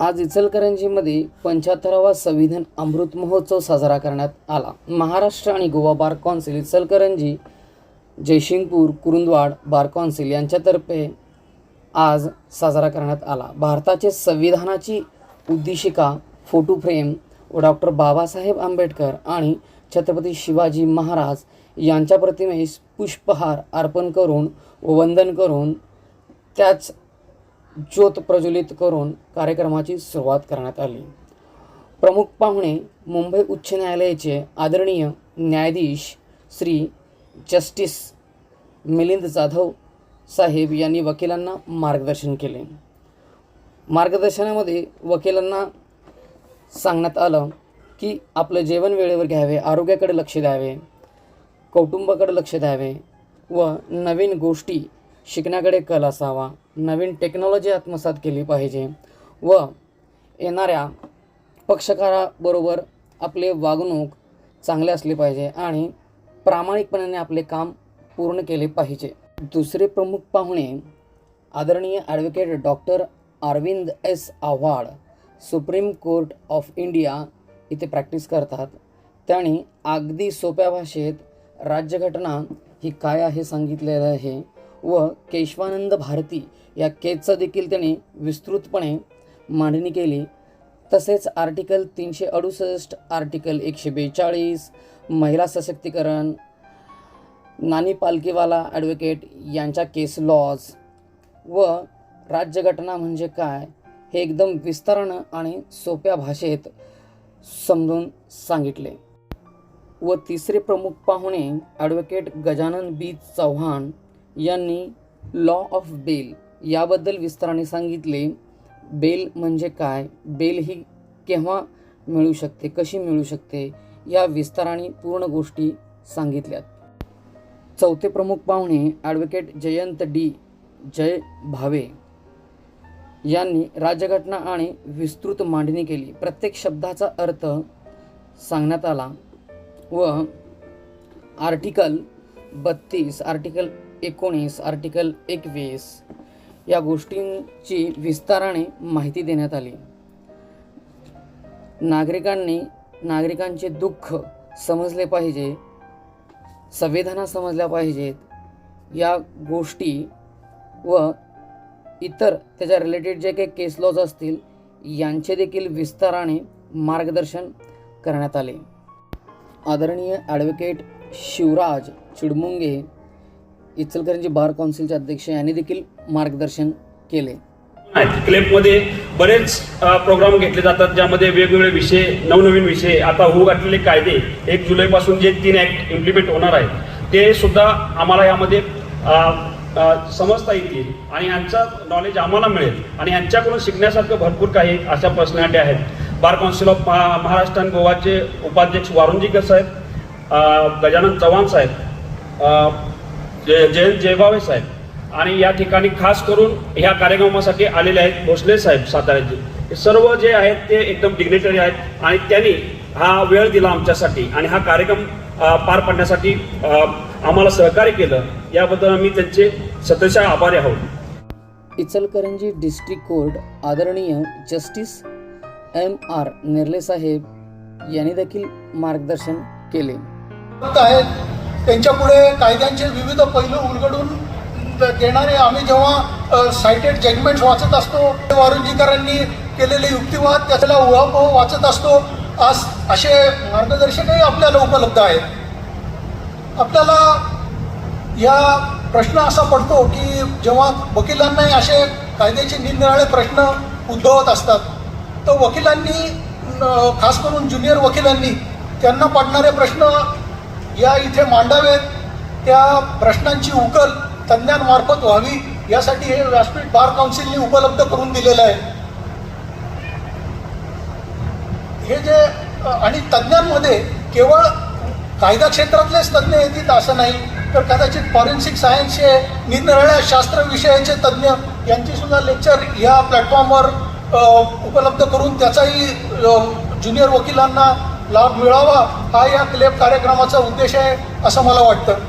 आज इचलकरंजीमध्ये पंच्याहत्तरावा संविधान अमृत महोत्सव साजरा करण्यात आला. महाराष्ट्र आणि Goa bar council Ichalkaranji Jaysingpur Kurundwad bar council यांच्यातर्फे आज साजरा करण्यात आला. भारताचे संविधानाची उद्देशिका फोटो फ्रेम व डॉक्टर बाबासाहेब आंबेडकर आणि छत्रपती शिवाजी महाराज यांच्या प्रतिमेस पुष्पहार अर्पण करून व वंदन करून त्याच ज्योत प्रज्वलित करून कार्यक्रमाची सुरुवात करण्यात आली. प्रमुख पाहुणे मुंबई उच्च न्यायालयाचे आदरणीय न्यायाधीश श्री जस्टिस मिलिंद जाधव साहेब यांनी वकिलांना मार्गदर्शन केले. मार्गदर्शनामध्ये वकिलांना सांगण्यात आलं की आपलं जेवण वेळेवर घ्यावे आरोग्याकडे लक्ष द्यावे कौटुंबाकडे लक्ष द्यावे व नवीन गोष्टी शिकण्याकडे कल असावा. नवीन टेक्नॉलॉजी आत्मसात केली पाहिजे व येणाऱ्या पक्षकाराबरोबर आपले वागणूक चांगले असले पाहिजे आणि प्रामाणिकपणाने आपले काम पूर्ण केले पाहिजे. दुसरे प्रमुख पाहुणे आदरणीय advocate doctor Arvind S Avhad supreme court of India इथे प्रॅक्टिस करतात. त्यांनी अगदी सोप्या भाषेत राज्यघटना ही काय आहे सांगितलेलं आहे? व केशवानंद भारती या केसचं देखील त्यांनी विस्तृतपणे मांडणी केली. तसेच आर्टिकल तीनशे अडुसष्ट आर्टिकल एकशे बेचाळीस महिला सशक्तीकरण नानी पालकीवाला ॲडव्होकेट यांच्या केस लॉज व राज्यघटना म्हणजे काय हे एकदम विस्तारानं आणि सोप्या भाषेत समजून सांगितले. व तिसरे प्रमुख पाहुणे ॲडव्होकेट गजानन बी चव्हाण यांनी लॉ ऑफ बेल याबद्दल विस्ताराने सांगितले. बेल म्हणजे काय? बेल ही केव्हा मिळू शकते? कशी मिळू शकते? या विस्ताराने पूर्ण गोष्टी सांगितल्यात. चौथे प्रमुख पाहुणे ॲडव्होकेट जयंत डी. जय भावे यांनी राज्यघटना आणि विस्तृत मांडणी केली. प्रत्येक शब्दाचा अर्थ सांगण्यात आला व आर्टिकल बत्तीस आर्टिकल एकोणीस आर्टिकल एकवीस या गोष्टींची विस्ताराने माहिती देण्यात आली. नागरिकांनी नागरिकांचे दुःख समजले पाहिजे संवेदना समजल्या पाहिजेत या गोष्टी व इतर त्याच्या रिलेटेड जे काही केस लॉज असतील यांचे देखील विस्ताराने मार्गदर्शन करण्यात आले. आदरणीय ॲडव्होकेट शिवराज चिडमुंगे इचलकरंजी बार काउन्सिलचे अध्यक्ष यांनी देखील मार्गदर्शन केले. आहेत क्लेपमध्ये बरेच प्रोग्राम घेतले जातात ज्यामध्ये वेगवेगळे विषय नवनवीन विषय आता होऊ घातलेले कायदे एक जुलैपासून जे तीन ॲक्ट इम्प्लिमेंट होणार आहेत ते सुद्धा आम्हाला यामध्ये समजता येतील आणि यांचं नॉलेज आम्हाला मिळेल आणि यांच्याकडून शिकण्यासारखं भरपूर काही अशा पर्सनॅलिटी आहेत. बार काउन्सिल ऑफ महा- महाराष्ट्र आणि गोवाचे उपाध्यक्ष वारुणजीकर साहेब गजानन चव्हाण साहेब जयंत जयभावे साहेब. आणि या ठिकाणी खास करून ह्या कार्यक्रमासाठी आलेले आहेत भोसले साहेब साताऱ्याचे. हे सर्व जे आहेत ते एकदम डिग्नेटरी आहेत आणि त्यांनी हा वेळ दिला आमच्यासाठी आणि हा कार्यक्रम पार पाडण्यासाठी आम्हाला सहकार्य केलं. याबद्दल आम्ही त्यांचे सतशा आभारी आहोत. इचलकरंजी डिस्ट्रिक्ट कोर्ट आदरणीय जस्टिस एम आर निर्ले साहेब यांनी देखील मार्गदर्शन केले. त्यांच्यापुढे कायद्यांचे विविध पैलू उलगडून देणारे आम्ही जेव्हा सायटेड जजमेंट्स वाचत असतो वारुंजीकरांनी केलेले युक्तिवाद त्याला उहापोह वाचत असतो आज असे मार्गदर्शकही आपल्याला उपलब्ध आहेत. आपल्याला या प्रश्न असा पडतो की जेव्हा वकिलांनाही असे कायद्याचे निरनिराळे प्रश्न उद्भवत असतात तर वकिलांनी खास करून ज्युनियर वकिलांनी त्यांना पडणारे प्रश्न या इथे मांडावेत त्या प्रश्नांची उकल तज्ज्ञांमार्फत व्हावी यासाठी हे व्यासपीठ बार काउन्सिलने उपलब्ध करून दिलेलं आहे. हे जे आणि तज्ज्ञांमध्ये केवळ कायदा क्षेत्रातलेच तज्ज्ञ येतील असं नाही तर कदाचित फॉरेन्सिक सायन्सचे निरनिराळ्या शास्त्र विषयाचे तज्ज्ञ यांची सुद्धा लेक्चर या प्लॅटफॉर्मवर उपलब्ध करून त्याचाही ज्युनियर वकिलांना लाभ मिळावा हा या क्लेप कार्यक्रमाचा उद्देश आहे असं मला वाटतं.